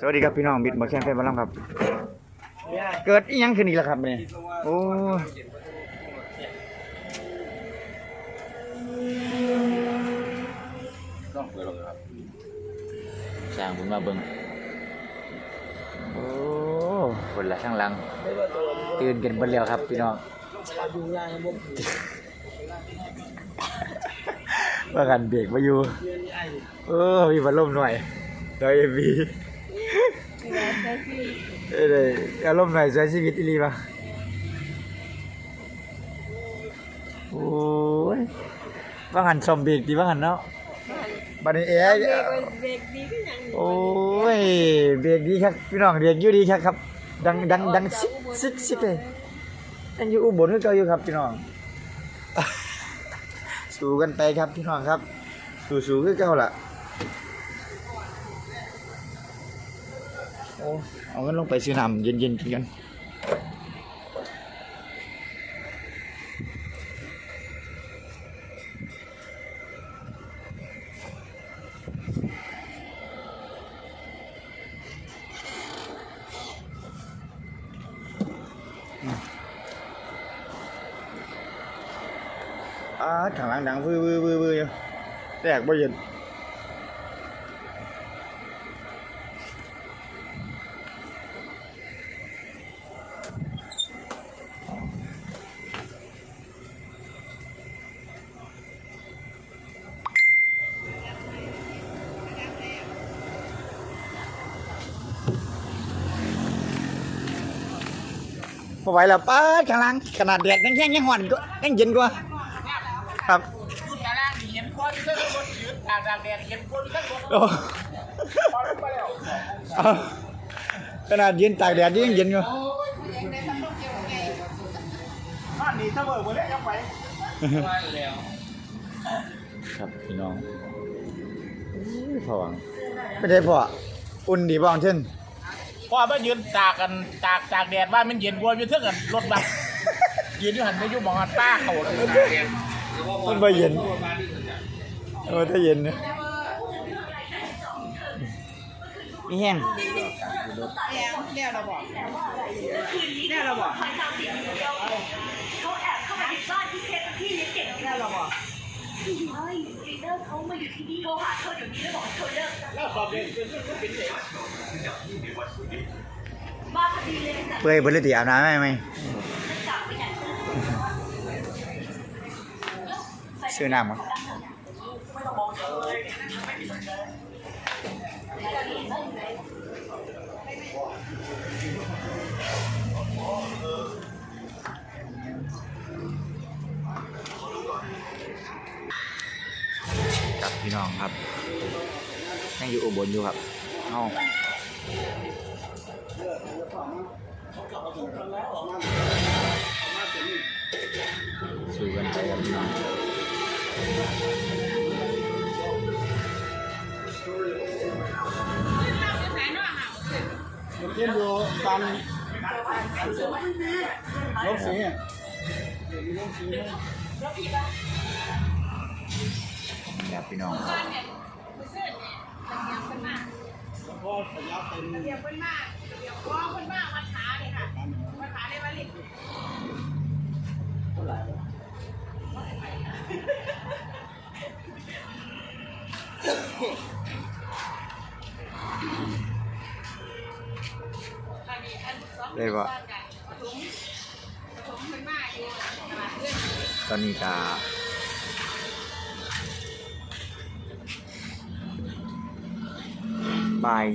สวัสดีครับพี่น้องบิดมาแข่งแฟนบอลลัมครับ เกิดอีหยังขึ้นอีกแล้วครับเนี่ยโอ้ยต้องเปิดหรอกครับสร้างบุญมาเบิ่งโอ้บนละข้างหลัง ตื่นกันเบนแล้วครับพี่น้องว่ากันเบรกมาอยู่ เออมีพัดลมหน่อยดอยเอ็มบี เอ้ยได้อารมณ์หน่อยใช้ชีวิตอีหลีปะโอ้ยว่าหันซอมเบรกดีว่าหันเนาะบัดนี้เอ๊ะเบรกไว้เบรกดีขึ้นยังโอ้ยเบรกดีครับพี่น้องเบรกอยู่ดีครับครับ ดังดังดังซิกซิกซิกเลยยังอยู่อุบลก็เก่าอยู่ครับพี่น้อง สู้กันไปครับพี่น้องครับ สู้สู้ก็เก่าล่ะ อ้เอาเงินลงไปซื้อน้ำเย็นๆกินกันอ่าข้างหลังดังวื้อวื้อวื้อแตกบ่เย็น พอไหวแล้วป้าดข้างหลังขนาดแดดยังแข็งยังห่อนก็ยังเย็นกว่าครับอยู่ตารางนี่เห็นคนเส้นรถยืดตากตากแดดเห็นคนเส้นรถโอ้พอลงไปแล้วเอาขนาดยืนตากแดดยังเย็นอยู่บ้านนี้ถ้าเบิกหมดแล้วยังไปมาครับพี่น้องพอหวังไม่ได้พออุ่นดีบ้างเช่น พอมายืนตากกันตากตากแดดว่ามันเย็นกว่าอยู่เท่ากันรถบัสยืนอยู่หันไปอยู่หมองหันป้าเขาเลยมันไม่เย็นเออถ้าเย็นเนี่ยนี่แห้งเนี่ยเราบอกเนี่ยเราบอกเขาแอบเข้ามาในบ้านที่เพชรที่เลี้ยงเด็กเนี่ยเราบอกใช่ลีดเดอร์เขามาอยู่ที่นี่โทรหาเธอเดี๋ยวนี้แล้วบอกให้เธอเลิกแล้วสอบเรียนเป็นเป็นเด็กมาพอดี เลยแต่เปื่อยบริติอาบน้ำไหมไม่ซื้อน้ำมั้งครับพี่น้องครับยังอยู่อุบลอยู่ครับเอา สู้กันไปครับพี่น้องเล่นอยู่ตามลบสีอะครับพี่น้องเดี๋ยวคนมาก วก้อคนมาวัดขาเลยค่ะวัดขาเลยวัดลิเลยว่าปฐมปฐมคนมากอยู่ตลาดเพื่อนตอนนี้กาบ่าย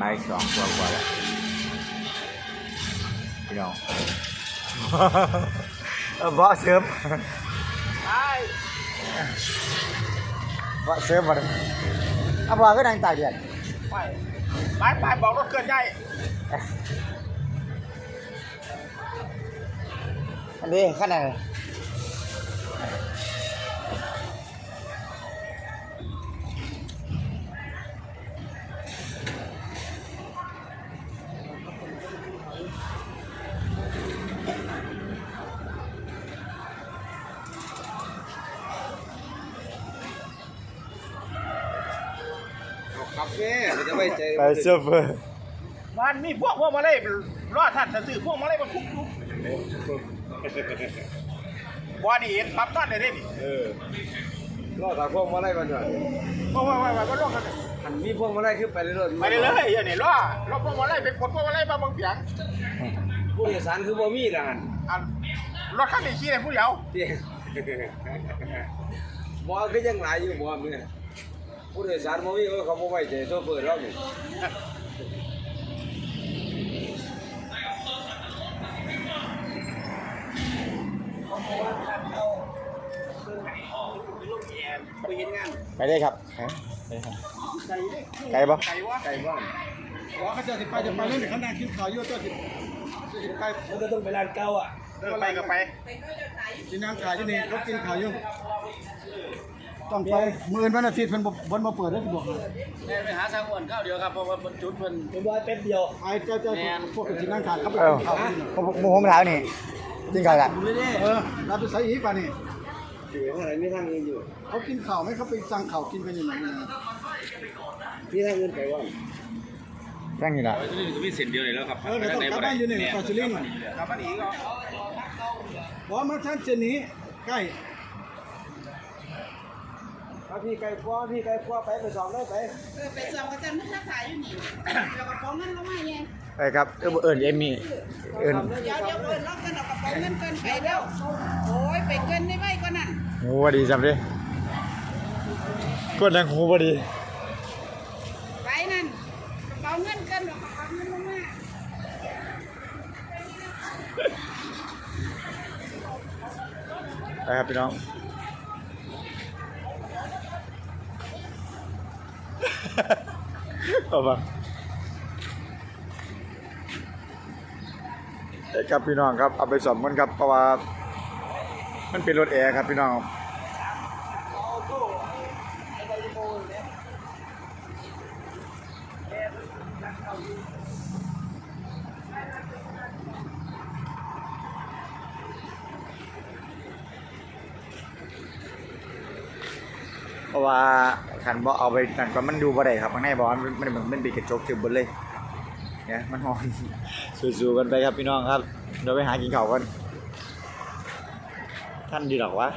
บ่ายสองกว่ากว่าแล้ว พี่น้องเออบอสเซิร์ฟใช่บอสเซิร์ฟมาเอาบอกก็ดังตากแดดไปไปไปบอกรถเกิดได้อันนี้ขนาด ไหนไปเซิร์ฟเวอร์มันมีพวกพวกมาเลยรอดท่านซื้อพวกมาเลยมันคุกคุกบ่นี่เห็นปั๊บนั่นเลยเด้นี่เออรอดจากพวกมาไล่มันหน่อยว่าว่าว่าว่าลงกันหันมีพวกมาไล่ขึ้นไปเรื่อยๆไปเลยเลยอย่างนี้รอรอพวกมาเลยเป็นคนพวกมาเลยมาบางเปียงผู้โดยสารคือบ่มีนะหันอันรถคันนี้ขี่ได้ผู้เดียวเตี้ยบ่ก็ยังหลายอยู่บ่เนี่ย ผู้โดยสารบ่มีเออเขาบ่ไว้ใจโซเฟอร์เรานี่ไปได้ครับไกลปะไก่วะไกลบ้านว่าเขาจะสิไปจะไปเล่นเขานั่งกินข้าวอยู่ตัวสิสิไปมันก็ต้องไปร้านเก่าอะเดินไปก็ไปกินน้ำขายที่นี่เขากินข้าวอยู่ ต้องไปมื้ออื่นวันอาทิตย์เพิ่นบ่บ่มาเปิดได้สิบอกให้ไปหาทางอ้วนข้าวเดียวครับเพราะว่ามันจุดเพิ่นเป็นบ่แป๊บเดียวไอ้เจ้าเจ้าพวกกินน้ำขายเขาไปเออกินข้าวที่นี่ผมผมผมถามนี่จริงกันละเออรับไปใส่อีกป่ะนี่อยู่ทางไหนมีทางอื่นอยู่เขากินข้าวไหมเขาไปสั่งข้าวกินกันอยู่ไหนนี่มีทางอื่นไปว่าแจ้งอยู่ละมีเส้นเดียวเลยแล้วครับเออเดี๋ยวต้องกลับบ้านอยู่นี่ต่อชิลินกลับมาอีกก็บอกมาท่านเจนี้ใกล้ ถ้าพี่ไก่คว้าพี่ไก่คว้าไปไปสองได้ไปเออไปสอบอาจารย์มันจะขายอยู่นี่แล้วกระเป๋าเงินเรามาไงไปครับเออเอิญเอมมี่เอิญเดี๋ยวเดี๋ยวเปิดล็อกกันเอากระเป๋าเงินเกินไปแล้วโอ้ยไปเกินได้ไหมก็นั่นหูพอดีจำดิกดแรงหูพอดีไปนั่นกระเป๋าเงินเกินเอากระเป๋าเงินลงมาไปครับพี่น้อง เอาปะเอ้ยครับพี่น้องครับเอาไปสอบมันครับเพราะว่ามันเป็นรถแอร์ครับพี่น้องเพราะว่า คันบ่เอาไปนั่นก็มันดูบ่ได้ครับข้างในบ่มันมันมันมันเป็นกระจกทึบเบิดเลยเนี่ยมันฮอนสู้ๆกันไปครับพี่น้องครับเดี๋ยวไปหากินข้าวกันท่านดีหรอวะ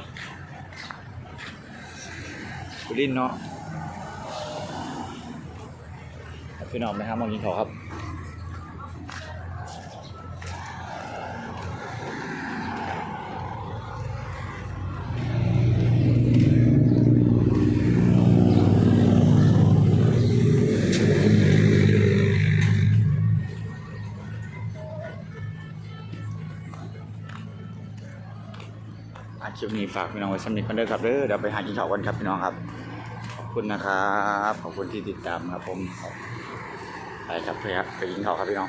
สุรินเนาะพี่น้องไปหาหมองกินข้าวครับ อาคลิปนี้ฝากพี่น้องไว้สำนึกกันเด้อครับเด้อเดี๋ยวไปหากินข้าวกันครับพี่น้องครับ ขอบคุณนะครับ ขอบคุณที่ติดตามครับผมไปครับไปครับไปกินข้าวครับพี่น้อง